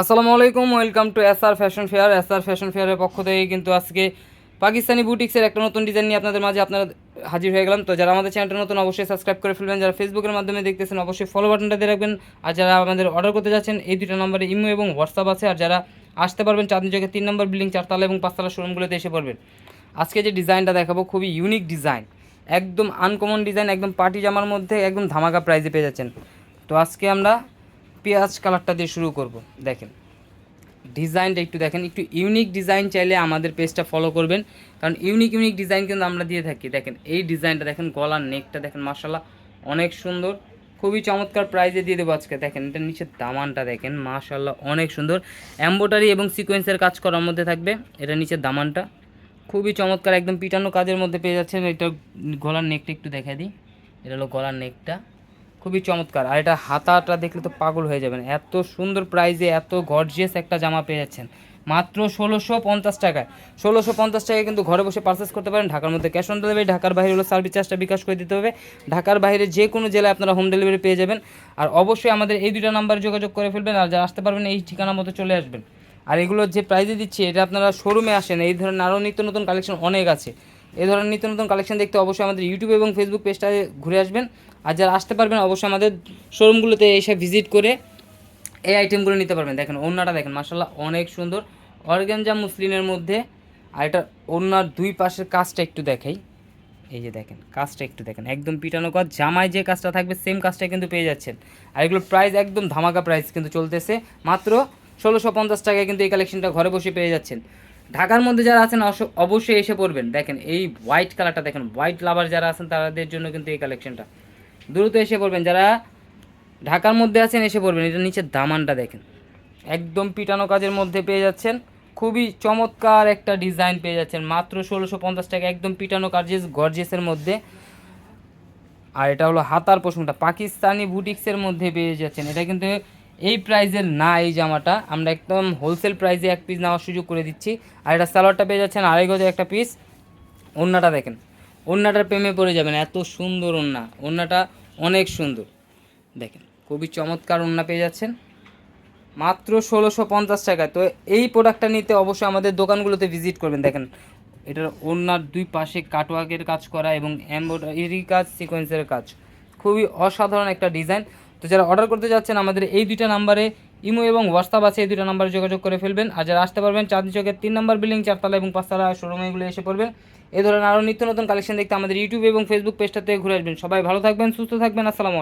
আসসালামু আলাইকুম, welcome to S R fashion fair. S R fashion ফেয়ারের পক্ষ থেকে কিন্তু আজকে পাকিস্তানি বুটিক্সের একটা নতুন ডিজাইন নিয়ে আপনাদের মাঝে আপনারা হাজির হয়ে গেলাম। তো যারা আমাদের চ্যানেলটা নতুন, অবশ্যই সাবস্ক্রাইব করে ফেলবেন। যারা ফেসবুকের মাধ্যমে দেখতেছেন, অবশ্যই ফলো বাটনটা দিয়ে রাখবেন। আর যারা আমাদের অর্ডার করতে যাচ্ছেন, এই দুটো নম্বরে ইমো এবং হোয়াটসঅ্যাপ আছে। আর যারা আসতে পারবেন চাঁদনি চোখে তিন নম্বর বিল্ডিং চারতলা এবং পাঁচতলা শোরুমগুলোতে এসে পড়বেন। আজকে যে ডিজাইনটা দেখাবো, খুবই ইউনিক ডিজাইন একদম আনকমন ডিজাইন একদম পার্টি জামার মধ্যে একদম ধামাকা প্রাইজে পেয়ে যাচ্ছেন। তো আজকে আমরা পেঁয়াজ কালারটা দিয়ে শুরু করব, দেখেন। ডিজাইনটা একটু দেখেন, একটু ইউনিক ডিজাইন চাইলে আমাদের পেজটা ফলো করবেন, কারণ ইউনিক ইউনিক ডিজাইন কিন্তু আমরা দিয়ে থাকি। দেখেন, এই ডিজাইনটা দেখেন, গলার নেকটা দেখেন মার্শাল্লাহ অনেক সুন্দর। খুবই চমৎকার প্রাইজে দিয়ে দেবো আজকে, দেখেন, এটা নিচের দামানটা দেখেন মার্শাল্লাহ অনেক সুন্দর। এম্বোটারি এবং সিকোয়েন্সের কাজ করার মধ্যে থাকবে, এটা নিচের দামানটা। খুবই চমৎকার, একদম পিটানো কাজের মধ্যে পেয়ে যাচ্ছেন, এটা গলার নেকটা একটু দেখা দিই, এটা হলো গলার নেকটা খুবই চমৎকার। আর এটা হাতাটা দেখলে তো পাগল হয়ে যাবেন। এত সুন্দর প্রাইজে এত গর্জিয়াস একটা জামা পেয়ে যাচ্ছেন। মাত্র ষোলোশো পঞ্চাশ টাকায়। ষোলোশো পঞ্চাশ টাকায় কিন্তু ঘরে বসে পারচেস করতে পারেন। ঢাকার মধ্যে ক্যাশ অন ডেলিভারি ঢাকার বাইরে হলো সার্ভিস চার্জটা বিকাশ করে দিতে হবে। ঢাকার বাইরে যে কোনো জেলায় আপনারা হোম ডেলিভারি পেয়ে যাবেন। আর অবশ্যই আমাদের এই দুটো নাম্বারে যোগাযোগ করে ফেলবেন। আর যারা আসতে পারবেন এই ঠিকানা মতো চলে আসবেন। আর এগুলো যে প্রাইজে দিচ্ছি, এটা আপনারা শোরুমে আসেন। এই ধরনের আরও নিত্য নতুন কালেকশন অনেক আছে। এই ধরনের নিত্য নতুন কালেকশন দেখতে অবশ্যই আমাদের ইউটিউব এবং ফেসবুক পেজটা ঘুরে আসবেন। আর যারা আসতে পারবেন, অবশ্যই আমাদের শোরুমগুলোতে এসে ভিজিট করে এই আইটেমগুলো নিতে পারবেন। দেখেন, ওড়নাটা দেখেন মার্শাল্লাহ অনেক সুন্দর। অর্গ্যানজা মুসলিনের মধ্যে, আর এটা ওড়নার দুই পাশের কাজটা একটু দেখাই। এই যে দেখেন, কাজটা একটু দেখেন, একদম পিটানো কাজ। জামায় যে কাজটা থাকবে সেম কাজটা কিন্তু পেয়ে যাচ্ছেন। আর এগুলোর প্রাইস একদম ধামাকা প্রাইস কিন্তু চলতেছে। মাত্র ষোলোশো পঞ্চাশ টাকায় কিন্তু এই কালেকশনটা ঘরে বসে পেয়ে যাচ্ছেন। ঢাকার মধ্যে যারা আছেন অবশ্যই এসে পড়বেন। দেখেন, এই হোয়াইট কালারটা দেখেন হোয়াইট লাভার যারা আছেন, তাদের জন্য কিন্তু এই কালেকশনটা দ্রুত এসে পড়বেন, যারা ঢাকার মধ্যে আছেন এসে পড়বেন। এটা নিচের দামানটা দেখেন, একদম পিটানো কাজের মধ্যে পেয়ে যাচ্ছেন। খুবই চমৎকার একটা ডিজাইন পেয়ে যাচ্ছেন, মাত্র ষোলোশো পঞ্চাশ টাকা, একদম পিটানো কার্জেস গর্জেসের মধ্যে। আর এটা হলো হাতার পোষণটা পাকিস্তানি বুটিক্সের মধ্যে পেয়ে যাচ্ছেন। এটা কিন্তু এই প্রাইজের না, এই জামাটা। আমরা একদম হোলসেল প্রাইজে এক পিস নেওয়ার সুযোগ করে দিচ্ছি। আর এটা সালোয়ারটা পেয়ে যাচ্ছেন আড়াই গজের একটা পিস ওন্নাটা দেখেন ওন্নাটার প্রেমে পড়ে যাবেন, এত সুন্দর ওন্না, ওন্নাটা অনেক সুন্দর। দেখেন, খুবই চমৎকার ওন্না পেয়ে যাচ্ছেন। মাত্র ষোলোশো পঞ্চাশ টাকায় তো এই প্রোডাক্টটা নিতে অবশ্যই আমাদের দোকানগুলোতে ভিজিট করবেন। দেখেন, এটার ওনার দুই পাশে কাটওয়ার্কের কাজ করা এবং এমব্রয়ডারি কাজ সিকোয়েন্সের কাজ। খুবই অসাধারণ একটা ডিজাইন তো যারা অর্ডার করতে যাচ্ছেন, আমাদের এই দুইটা নাম্বারে ইমো এবং হোয়াটসঅ্যাপ আছে, এই দুটো নাম্বারে যোগাযোগ করে ফেলবেন। আর যারা আসতে পারবেন, চাঁদনি চকের তিন নম্বর বিল্ডিং, চারতলা এবং পাঁচতলা শোরুম এগুলো এসে পড়বেন এ ধরনের আরও নিত্য নতুন কালেকশন দেখতে আমাদের ইউটিউব এবং ফেসবুক পেজটাতে ঘুরে আসবেন। সবাই ভালো থাকবেন, সুস্থ থাকবেন, আসসালামু।